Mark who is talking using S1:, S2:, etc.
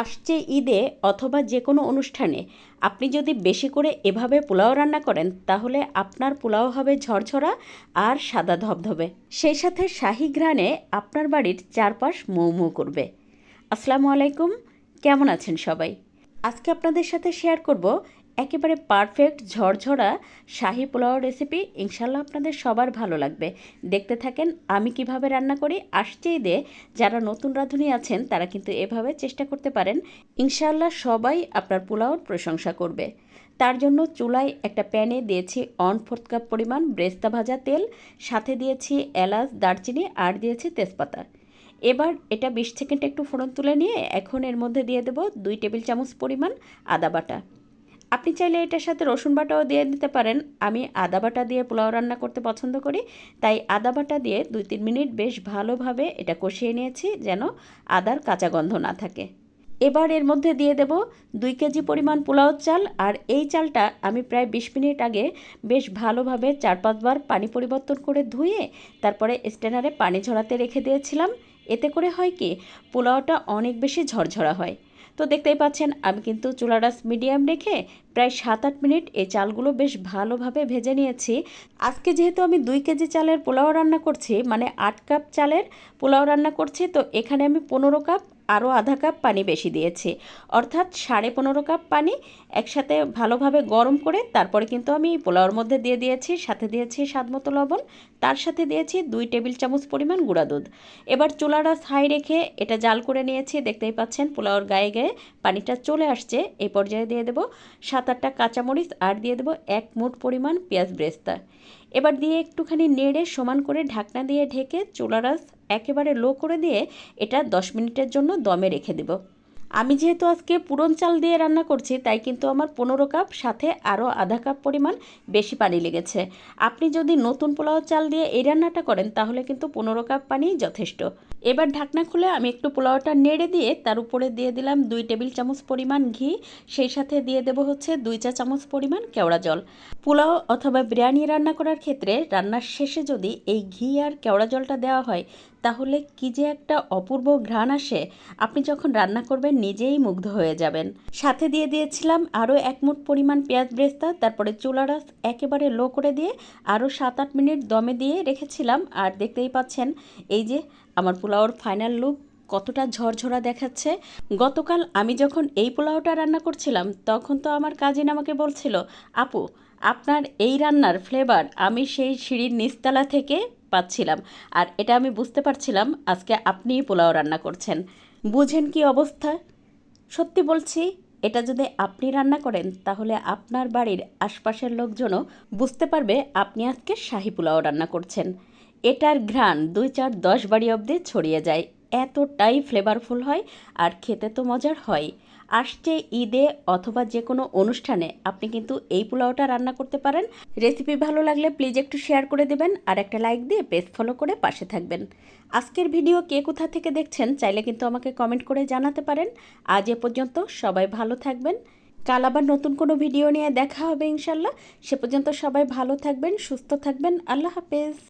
S1: আসছে ঈদে অথবা যে কোনো অনুষ্ঠানে। আপনি যদি বেশি করে এভাবে পোলাও রান্না করেন, তাহলে আপনার পোলাও হবে ঝরঝরা আর সাদা ধবধবে। সেই সাথে শাহি ঘ্রাণে আপনার বাড়ির চারপাশ মৌ মৌ করবে। আসসালামু আলাইকুম, কেমন আছেন সবাই? আজকে আপনাদের সাথে শেয়ার করব একেবারে পারফেক্ট ঝরঝরা শাহি পোলাও রেসিপি ইনশাল্লাহ আপনাদের সবার ভালো লাগবে। দেখতে থাকেন আমি কীভাবে রান্না করি। আসছে ঈদে যারা নতুন রাঁধুনি আছেন, তারা কিন্তু এভাবে চেষ্টা করতে পারেন। ইনশাল্লাহ সবাই আপনার পোলাওর প্রশংসা করবে। তার জন্য চুলায় একটা প্যানে দিয়েছি অন ফোর্থ কাপ পরিমাণ ব্রেস্তা ভাজা তেল, সাথে দিয়েছি এলাচ, দারচিনি, আর দিয়েছি তেজপাতা। এবার এটা বিশ সেকেন্ড একটু ফোড়ন তুলে নিয়ে এখন এর মধ্যে দিয়ে দেবো দুই টেবিল চামচ পরিমাণ আদা বাটা। আপনি চাইলে এটার সাথে রসুন বাটাও দিয়ে দিতে পারেন। আমি আদা বাটা দিয়ে পোলাও রান্না করতে পছন্দ করি। তাই আদা বাটা দিয়ে দুই তিন মিনিট বেশ ভালোভাবে এটা কষিয়ে নিয়েছি যেন আদার কাঁচা গন্ধ না থাকে। এবার এর মধ্যে দিয়ে দেব দুই কেজি পরিমাণ পোলাও চাল। আর এই চালটা আমি প্রায় বিশ মিনিট আগে বেশ ভালোভাবে চার পাঁচবার পানি পরিবর্তন করে ধুয়ে তারপরে স্ট্যানারে পানি ঝরাতে রেখে দিয়েছিলাম। এতে করে হয় কি, পোলাওটা অনেক বেশি ঝরঝরা হয়। তো দেখতেই পাচ্ছেন, আমি কিন্তু চুলারাস মিডিয়াম রেখে প্রায় সাত আট মিনিট এই চালগুলো বেশ ভালোভাবে ভেজে নিয়েছি। আজকে যেহেতু আমি দুই কেজি চালের পোলাও রান্না করছি মানে আট কাপ চালের পোলাও রান্না করছি, তো এখানে আমি পনেরো কাপ আরও আধা কাপ পানি বেশি দিয়েছি। অর্থাৎ সাড়ে পনেরো কাপ পানি একসাথে ভালোভাবে গরম করে তারপরে কিন্তু আমি পোলাওর মধ্যে দিয়ে দিয়েছি, সাথে দিয়েছি স্বাদ মতো লবণ, তার সাথে দিয়েছি দুই টেবিল চামচ পরিমাণ গুঁড়া দুধ। এবার চুলাটা হাই রেখে এটা জাল করে নিয়েছি, দেখতেই পাচ্ছেন পোলাওর গায়ে গায়ে পানিটা চলে আসছে। এই পর্যায়ে দিয়ে দেবো সাত আটটা কাঁচামরিচ আর দিয়ে দেবো এক মুঠ পরিমাণ পেঁয়াজ ব্রেস্তা। এবার দিয়ে একটুখানি নেড়ে সমান করে ঢাকনা দিয়ে ঢেকে চুলারাস একেবারে লো করে দিয়ে এটা দশ মিনিটের জন্য দমে রেখে দেবো। আমি যেহেতু আজকে পুরন চাল দিয়ে রান্না করছি, তাই কিন্তু আমার পনেরো কাপ, সাথে আরও আধা কাপ পরিমাণ বেশি পানি লেগেছে। আপনি যদি নতুন পোলাও চাল দিয়ে এই রান্নাটা করেন, তাহলে কিন্তু পনেরো কাপ পানি যথেষ্ট। এবার ঢাকনা খুলে আমি একটু পোলাওটা নেড়ে দিয়ে, তার উপরে দিয়ে দিলাম দুই টেবিল চামচ পরিমাণ ঘি, সেই সাথে দিয়ে দেবো হচ্ছে দুই চা চামচ পরিমাণ কেওড়া জল। পোলাও অথবা বিরিয়ানি রান্না করার ক্ষেত্রে রান্নার শেষে যদি এই ঘি আর কেওড়া জলটা দেওয়া হয় তাহলে কি যে একটা অপূর্ব ঘ্রাণ আসে? আপনি যখন রান্না করবেন, নিজেই মুগ্ধ হয়ে যাবেন। সাথে দিয়ে দিয়েছিলাম আরও এক মুঠ পরিমাণ পেঁয়াজ ব্রেস্তা, তারপরে চুলারাস একেবারে লো করে দিয়ে আরও সাত আট মিনিট দমে দিয়ে রেখেছিলাম। আর দেখতেই পাচ্ছেন, এই যে আমার পোলাওর ফাইনাল লুক কতটা ঝরঝরা দেখাচ্ছে। গতকাল আমি যখন এই পোলাওটা রান্না করছিলাম, তখন তো আমার কাজিন আমাকে বলছিল, আপু আপনার এই রান্নার ফ্লেভার আমি সেই সিঁড়ির নিচতলা থেকে পাচ্ছিলাম। আর এটা আমি বুঝতে পারছিলাম আজকে আপনিই পোলাও রান্না করছেন। বুঝেন কি অবস্থা? সত্যি বলছি, এটা যদি আপনি রান্না করেন, তাহলে আপনার বাড়ির আশপাশের লোকজনও বুঝতে পারবে আপনি আজকে শাহি পোলাও রান্না করছেন। এটার ঘ্রাণ দুই চার দশ বাড়ি অবধি ছড়িয়ে যায়। এতটাই ফ্লেভারফুল হয়, আর খেতে তো মজার হয়। আসছে ঈদে অথবা যে কোনো অনুষ্ঠানে। আপনি কিন্তু এই পোলাওটা রান্না করতে পারেন। রেসিপি ভালো লাগলে প্লিজ একটু শেয়ার করে দেবেন আর একটা লাইক দিয়ে পেজ ফলো করে পাশে থাকবেন। আজকের ভিডিও কে কোথা থেকে দেখছেন চাইলে কিন্তু আমাকে কমেন্ট করে জানাতে পারেন। আজ এ পর্যন্ত সবাই ভালো থাকবেন। কাল আবার নতুন কোনো ভিডিও নিয়ে দেখা হবে ইনশাল্লাহ। সে পর্যন্ত সবাই ভালো থাকবেন, সুস্থ থাকবেন। আল্লাহ হাফেজ।